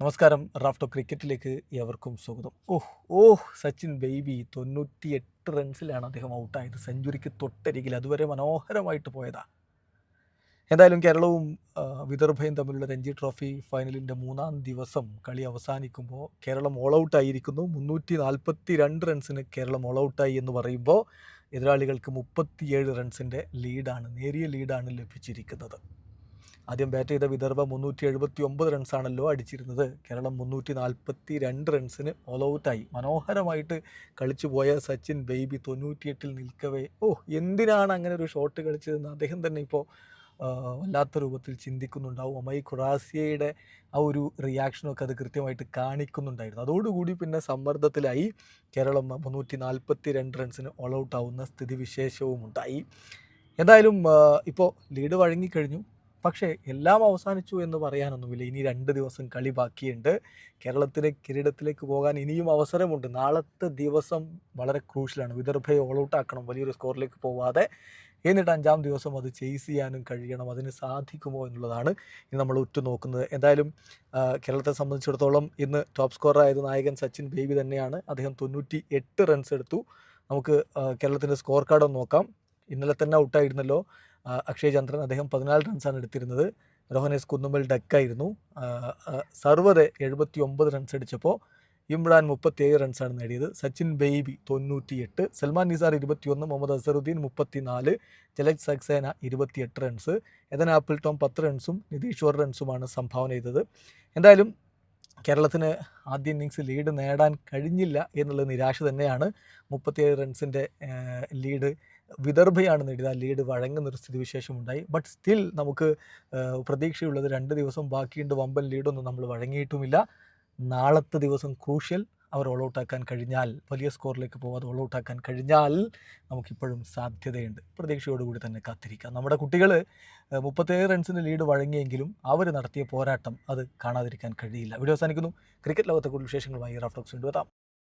നമസ്കാരം. റാഫ്റ്റോ ക്രിക്കറ്റിലേക്ക് എവർക്കും സ്വാഗതം. ഓഹ് ഓഹ് സച്ചിൻ ബേബി തൊണ്ണൂറ്റിയെട്ട് റൺസിലാണ് അദ്ദേഹം ഔട്ടായത് സെഞ്ചുറിക്ക് തൊട്ടരികിൽ അതുവരെ മനോഹരമായിട്ട് പോയതാ. എന്തായാലും കേരളവും വിദർഭയും തമ്മിലുള്ള രഞ്ജി ട്രോഫി ഫൈനലിന്റെ മൂന്നാം ദിവസം കളി അവസാനിക്കുമ്പോൾ കേരളം ഓൾ ഔട്ടായിരിക്കുന്നു മുന്നൂറ്റി നാൽപ്പത്തി രണ്ട് റൺസിന് കേരളം ഓൾ ഔട്ടായി എന്ന് പറയുമ്പോൾ എതിരാളികൾക്ക് മുപ്പത്തിയേഴ് റൺസിന്റെ ലീഡാണ് നേരിയ ലീഡാണ് ലഭിച്ചിരിക്കുന്നത്. ആദ്യം ബാറ്റ് ചെയ്ത വിദർഭ മുന്നൂറ്റി എഴുപത്തി ഒമ്പത് റൺസാണല്ലോ അടിച്ചിരുന്നത്. കേരളം മുന്നൂറ്റി നാൽപ്പത്തി രണ്ട് റൺസിന് ഓൾ ഔട്ടായി മനോഹരമായിട്ട് കളിച്ചു പോയ സച്ചിൻ ബേബി തൊണ്ണൂറ്റിയെട്ടിൽ നിൽക്കവേ. ഓ എന്തിനാണ് അങ്ങനെ ഒരു ഷോട്ട് കളിച്ചതെന്ന് അദ്ദേഹം തന്നെ ഇപ്പോൾ വല്ലാത്ത രൂപത്തിൽ ചിന്തിക്കുന്നുണ്ടാവും. ഒമൈ ഖുറാസിയയുടെ ആ ഒരു റിയാക്ഷനൊക്കെ അത് കൃത്യമായിട്ട് കാണിക്കുന്നുണ്ടായിരുന്നു. അതോടുകൂടി പിന്നെ സമ്മർദ്ദത്തിലായി കേരളം മുന്നൂറ്റി നാൽപ്പത്തി രണ്ട് റൺസിന് ഓൾ ഔട്ട് ആവുന്ന സ്ഥിതിവിശേഷവും ഉണ്ടായി. എന്തായാലും ഇപ്പോൾ ലീഡ് വഴങ്ങിക്കഴിഞ്ഞു. പക്ഷേ എല്ലാം അവസാനിച്ചു എന്ന് പറയാനൊന്നുമില്ല. ഇനി രണ്ട് ദിവസം കളി ബാക്കിയുണ്ട്. കേരളത്തിലെ കിരീടത്തിലേക്ക് പോകാൻ ഇനിയും അവസരമുണ്ട്. നാളത്തെ ദിവസം വളരെ ക്രൂഷ്യലാണ്. വിദർഭയെ ഓൾ ഔട്ട് ആക്കണം. വലിയൊരു സ്കോറിലേക്ക് പോവാതെ എന്നിട്ട് അഞ്ചാം ദിവസം അത് ചേസ് ചെയ്യാനും കഴിയണം. അതിന് സാധിക്കുമോ എന്നുള്ളതാണ് ഇനി നമ്മൾ ഉറ്റുനോക്കുന്നത്. എന്തായാലും കേരളത്തെ സംബന്ധിച്ചിടത്തോളം ഇന്ന് ടോപ്പ് സ്കോറായത് നായകൻ സച്ചിൻ ബേബി തന്നെയാണ്. അദ്ദേഹം തൊണ്ണൂറ്റി എട്ട് റൺസ് എടുത്തു. നമുക്ക് കേരളത്തിന്റെ സ്കോർ കാർഡ് ഒന്ന് നോക്കാം. ഇന്നലെ തന്നെ ഔട്ടായിരുന്നല്ലോ അക്ഷയ് ചന്ദ്രൻ അദ്ദേഹം പതിനാല് റൺസാണ് എടുത്തിരുന്നത്. രോഹനേസ് കുന്നുമ്പൽ ഡക്കായിരുന്നു സർവതെ എഴുപത്തി ഒമ്പത് റൺസ് അടിച്ചപ്പോൾ ഇമ്രാൻ മുപ്പത്തിയേഴ് റൺസാണ് നേടിയത്. സച്ചിൻ ബേബി തൊണ്ണൂറ്റിയെട്ട് സൽമാൻ നിസാർ ഇരുപത്തിയൊന്ന് മുഹമ്മദ് അസറുദ്ദീൻ മുപ്പത്തിനാല് ജലജ് സക്സേന ഇരുപത്തിയെട്ട് റൺസ് എതൻ ആപ്പിൾ ടോം പത്ത് റൺസും നിതീഷ് ഒരു റൺസുമാണ് സംഭാവന ചെയ്തത്. എന്തായാലും കേരളത്തിന് ആദ്യ ഇന്നിങ്സ് ലീഡ് നേടാൻ കഴിഞ്ഞില്ല എന്നുള്ള നിരാശ തന്നെയാണ് മുപ്പത്തിയേഴ് റൺസിന്റെ ലീഡ് വിദർഭയാണ് നേടിയത്. ആ ലീഡ് വഴങ്ങുന്നൊരു സ്ഥിതിവിശേഷം ഉണ്ടായി ബട്ട് സ്റ്റിൽ നമുക്ക് പ്രതീക്ഷയുള്ളത് രണ്ട് ദിവസം ബാക്കിയുണ്ട്. വമ്പൻ ലീഡൊന്നും നമ്മൾ വഴങ്ങിയിട്ടുമില്ല. നാളത്തെ ദിവസം ക്രൂഷ്യൽ അവർ ഓൾ ഔട്ട് ആക്കാൻ കഴിഞ്ഞാൽ വലിയ സ്കോറിലേക്ക് പോകാതെ ഓൾ ഔട്ട് ആക്കാൻ കഴിഞ്ഞാൽ നമുക്കിപ്പോഴും സാധ്യതയുണ്ട്. പ്രതീക്ഷയോടുകൂടി തന്നെ കാത്തിരിക്കാം. നമ്മുടെ കുട്ടികൾ മുപ്പത്തേഴ് റൺസിന് ലീഡ് വഴങ്ങിയെങ്കിലും അവർ നടത്തിയ പോരാട്ടം അത് കാണാതിരിക്കാൻ കഴിയില്ല. വീഡിയോ അവസാനിക്കുന്നു. ക്രിക്കറ്റ് ലോകത്തെ കൂടുതൽ വിശേഷങ്ങളുമായി റഫ്ലക്സ് കൊണ്ടുവരാം